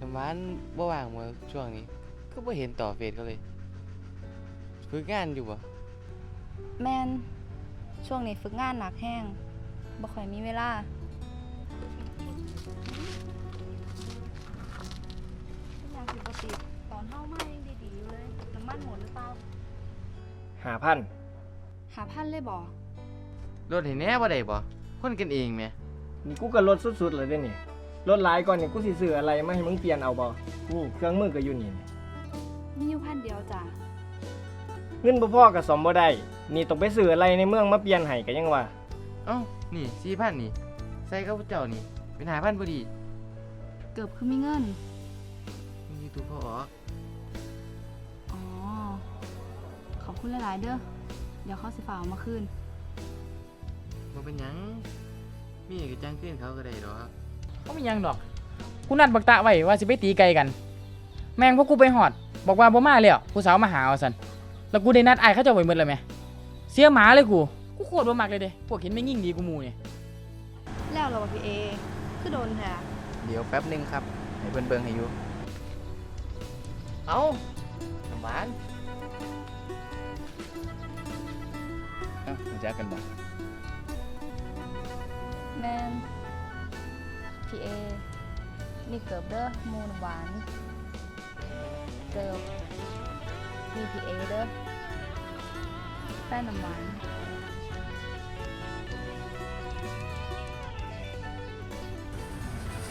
น้ำหวานบ่ว่างบ่ช่วงนี้ ก็บ่เห็นต่อเฟซเขาเลยฝึกงานอยู่บ่แม่นช่วงนี้ฝึกงานหนักแห้งบ่ค่อยมีเวลาอย่างปกติตอนเฮามายังดีๆอยู่เลยน้ำมันหมดหรือเปล่าหาพันหาพันเลยบ่รถเห็นแหน่บ่ได้บ่คนกันเองแหมนี่กูก็ลดสุดๆเลยเด้นี่ ลดหลายก่อนนี่กูสิซื้ออะไรมาให้มึงเปลี่ยนเอาบ่นี่เครื่องมือก็อยู่นี่มีอยู่พันเดียวจ้ะเงินบ่พอก็ซ่อมบ่ได้ นี่ต้องไปซื้ออะไรในเมืองมาเปลี่ยนให้ก็ยังว่า เอ้า นี่4,000นี่ ใส่กับเจ้านี่ เป็น5,000พอดีเกือบคือมีเงิน มีตู้พอออกอ๋อ ขอบคุณหลาย ๆ เด้อ เดี๋ยวเขาสิฝากเอามาคืน บ่เป็นหยัง มีก็จ้างคืนเขาก็ได้ดอก ก็ไม่ยังดอก กูนัดบักตะไว้ว่าสิไปตีไกลกัน แม่งพวกกูไปหอด บอกว่าบ่มาแล้วผู้สาวมาหาเอาสันแล้วกูได้นัดไอ้ายเขาเจะไว้หมดเลยไหมเสียหมาเลยกู กูโคตรบ่มักเลยเด้พวกเห็นไม่ยิ่งดีกูหมูเนี่ยแล้วเราพี่เอ คือโดนแท้เดี๋ยวแป๊บหนึงครับ ให้เพิ่นเบิ่งให้อยู่ เอ้าน้ำหวานเอ้ารู้จักกันบ่แมน พีเอมีเกิบเด้อมูนหวานเกิบมีพีเอเด้อแฟนน้ำหวาน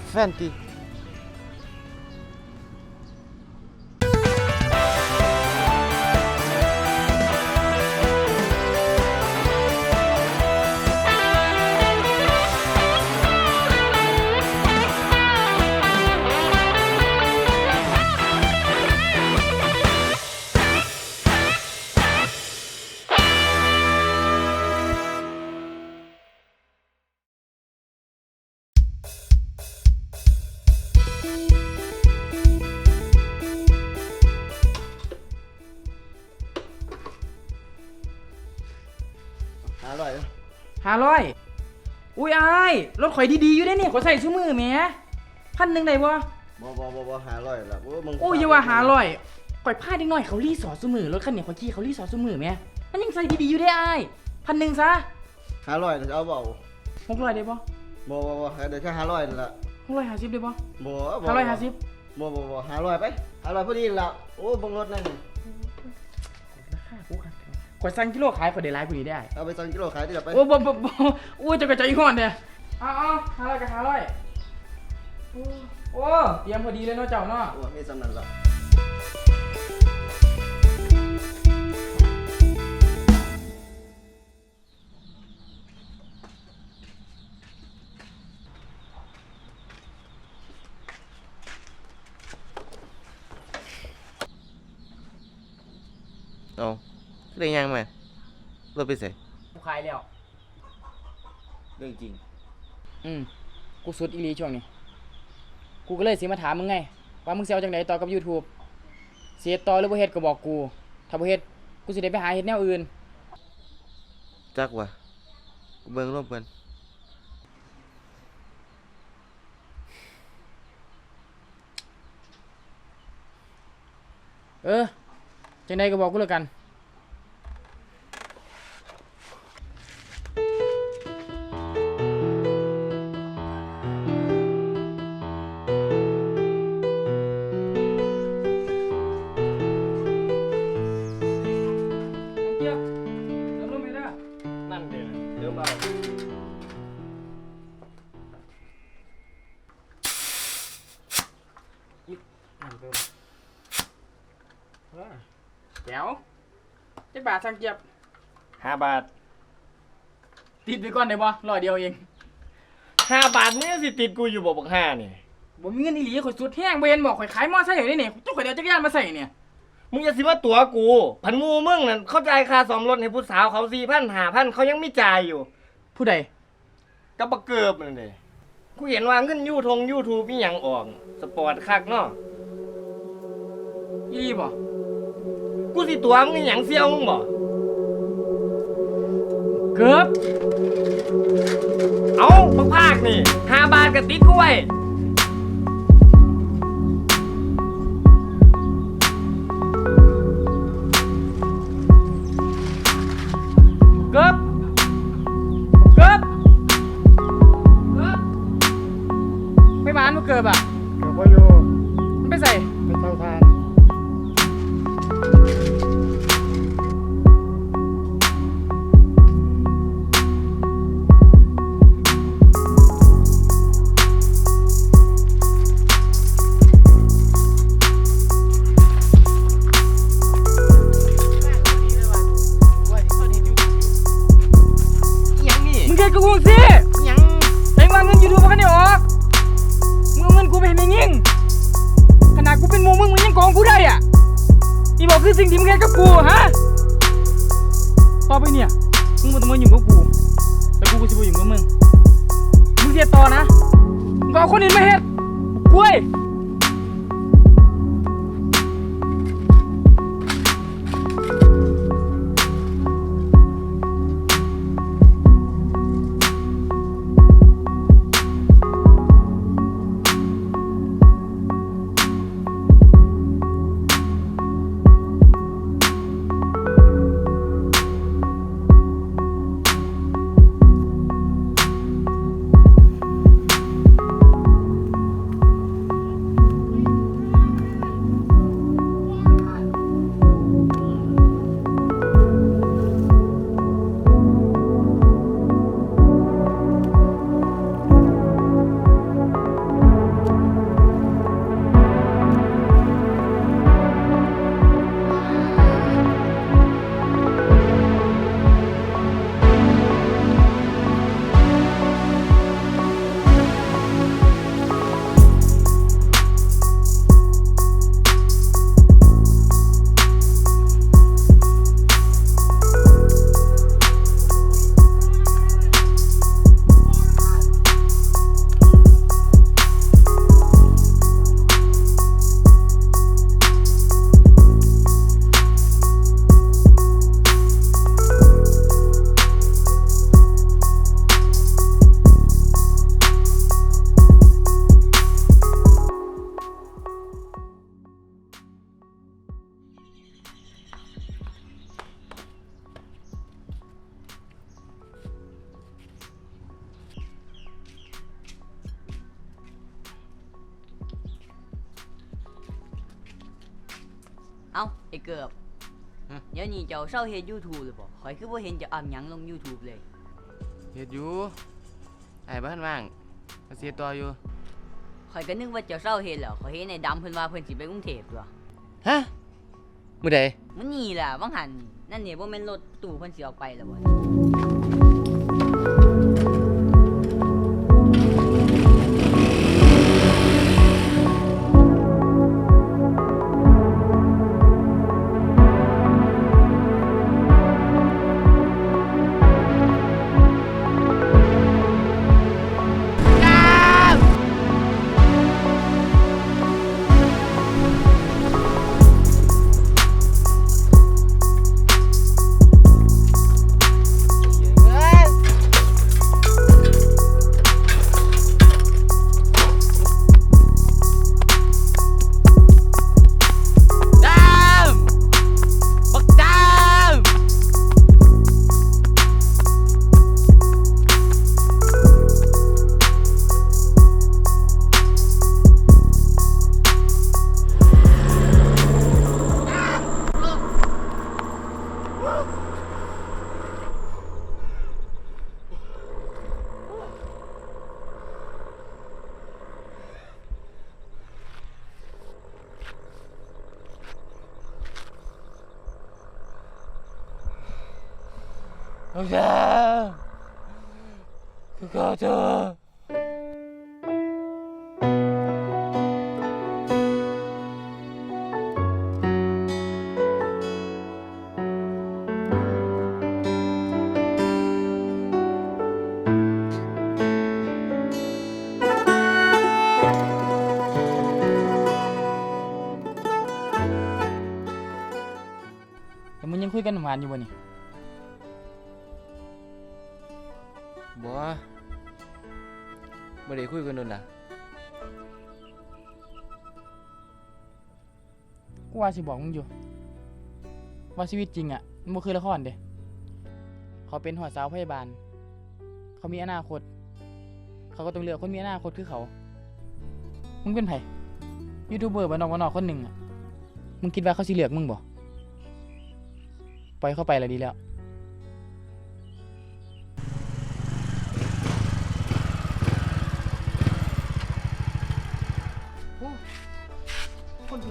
แฟนติ ห้าร้อยอุ้ยไอ้ายรถข่อยดีๆอยู่ได้เนี่ยข่อยใส่ชั่วมือแหม่พันหนึ่งได้บ่บ่บ่บ่บ่หาร้อยละโอ้มึงโอ้ยอย่าว่าหาร้อยข่อยพลาดนิดหน่อยเขารีสอร์ทชั่วมือรถคันนี้ข่อยขี่เขารีสอร์ทชั่วมือแหม่มันยังใส่ดีๆอยู่ได้ไอ้ายพันหนึ่งซะหาร้อยจะเอาเปล่าหกร้อยได้บ่บ่บ่บ่เดี๋ยวแค่หาร้อยนั่นละหกร้อยห้าสิบได้บ่บ่ห้าร้อยห้าสิบบ่บ่บ่หาร้อยไปหาร้อยพอดีละโอ้เบังรถนั่นนี่ ข่อยสั่งกิโลขายข่อยได้หลายกว่านี้ได้ เอาไปสั่งกิโลขายที่ละไปโอ้บ่บ่บ่โอ้ยจะกระจายอีกคนเนี่ยเอาเอาหาร้อยกับหาร้อยโอ้โอ้เตรียมพอดีเลยเนาะเจ้าเนาะ โอ้มีสำนันละเอา คือได้ยังมารถไปใส่กูขายแล้ว เรื่องจริง อืมกูสุดอีหลีช่วงนี้ กูก็เลยสิมาถามมึงไง ว่ามึงสิเอาจังไดต่อกับ YouTube สิเฮ็ดต่อหรือบ่เฮ็ดก็บอกกู ถ้าบ่เฮ็ดกูสิได้ไปหาเฮ็ดแนวอื่น จักว่ะกูเบิ่งร่วมกันเออจังไดก็บอกกูแล้วกัน แจ๋วจักบาทสั่งเกียบห้าบาท ติดไปก่อนได้บ่ร้อยเดียวเองห้าบาทนี่สิติดกูอยู่บ่บักห้านี่บ่มีเงินอีหลีข่อยสุดแห้งบ่เห็นบอกข่อยขายมอไซค์อยู่นี่นี่เจ้าข่อยเดี๋ยวจักรยานมาใส่เนี่ยมึงอย่าสิว่าตัวกู พันงูมึงนั่นเข้าใจายค่าซ่อมรถให้ผู้สาวเขาสี่พันหาพันเขายังไม่จ่ายอยู่ผู้ใดก็บักเกิบนั่นเด้กูเห็นว่าเงินยูทงยูทูบมีหยังออก สปอร์ตคักเนาะ อีหลีบ่ กูสิตัวมึงอหยังเสี่ยวมึงบ่เกือบเอาบักภาคนี่ห้าบาทก็ติดกูไว้ บอกคือสิ่งที่มึงแค่กับกูฮะต่อไปเนี่ยมึงมันต้องมาอยู่กับกูแต่กูก็จะมาอยู่กับมึงมึงเสียต่อนะมึงก็เอาคนอื่นมาเฮ็ดกูเว้ย ไอ้เกือบเดี๋ยวนี้เจ้าเศร้าเฮ็ด YouTube หรือบ่ข่อยคือบ่เห็นจะอ่ำหยังลง YouTube เลย เฮ็ดอยู่ไอ้บ้านว่างมาเสียต่ออยู่ ข่อยก็นึกว่าเจ้าเศร้าเฮ็ดแล้วข่อยเห็นในดำเพิ่นว่าเพิ่นสิไปกรุงเทพตัวฮะมื้อใดมันนี่ล่ะวังหันนั่นนี่บ่แม่นรถตู้เพิ่นสิออกไปแล้วบ่ บักดามกูขอโท บ่ได้คุยกันโดนล่ะกูว่าสิบอกมึงอยู่ ว่าชีวิตจริงอะมันบ่คือละครเด้เขาเป็นหัวสาวพยาบาล เขามีอนาคต เขาก็ต้องเลือกคนมีอนาคตคือเขา มึงเป็นไผยูทูบเบอร์บ้านนอกบ้านนอกคนหนึ่งอะมึงคิดว่าเขาสิเลือกมึงบ่ปล่อยเข้าไปละดีแล้ว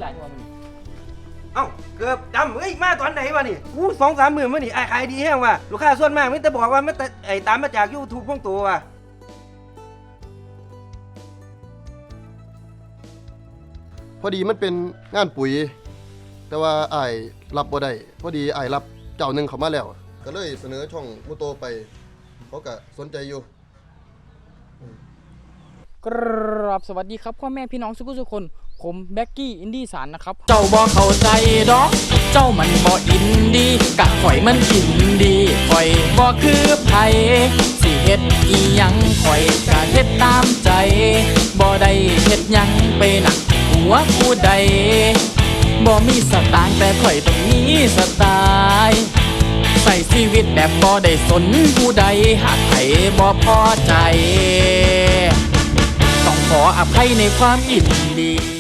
หลายกว่ามึงเอ้าเกือบจำเฮ้ยมาตอนไหนวะนี่อู้สองสามหมื่นวะนี่ไอ้ขายดีแห้งว่ะลูกค้าส่วนมากไม่แต่บอกว่ามันแต่ไอ้ตามมาจากยูทูบพวกตัวว่ะพอดีมันเป็นงานปุ๋ย แต่ว่าอ้ายรับบ่ได้พอดีอ้ายรับเจ้าหนึ่งเขามาแล้ว ก็เลยเสนอช่องมุโตไป เขาก็สนใจอยู่ กราบสวัสดีครับพ่อแม่พี่น้องทุกทุกคน ผมแบ็กกี้อินดี้สารนะครับ เจ้าบ่เข้าใจดอก เจ้ามันบ่อินดีกะข่อยมันอินดีข่อยบ่คือไผสิเฮ็ดอีหยังข่อยกะเฮ็ดตามใจบ่ได้เฮ็ดหยังไปหนักหัวผู้ใดบ่มีสตางค์แต่ข่อยต้องมีสไตล์ใส่ชีวิตแบบบ่ได้สนผู้ใดหากใครบ่พอใจ ต้องขออภัยในความอินดี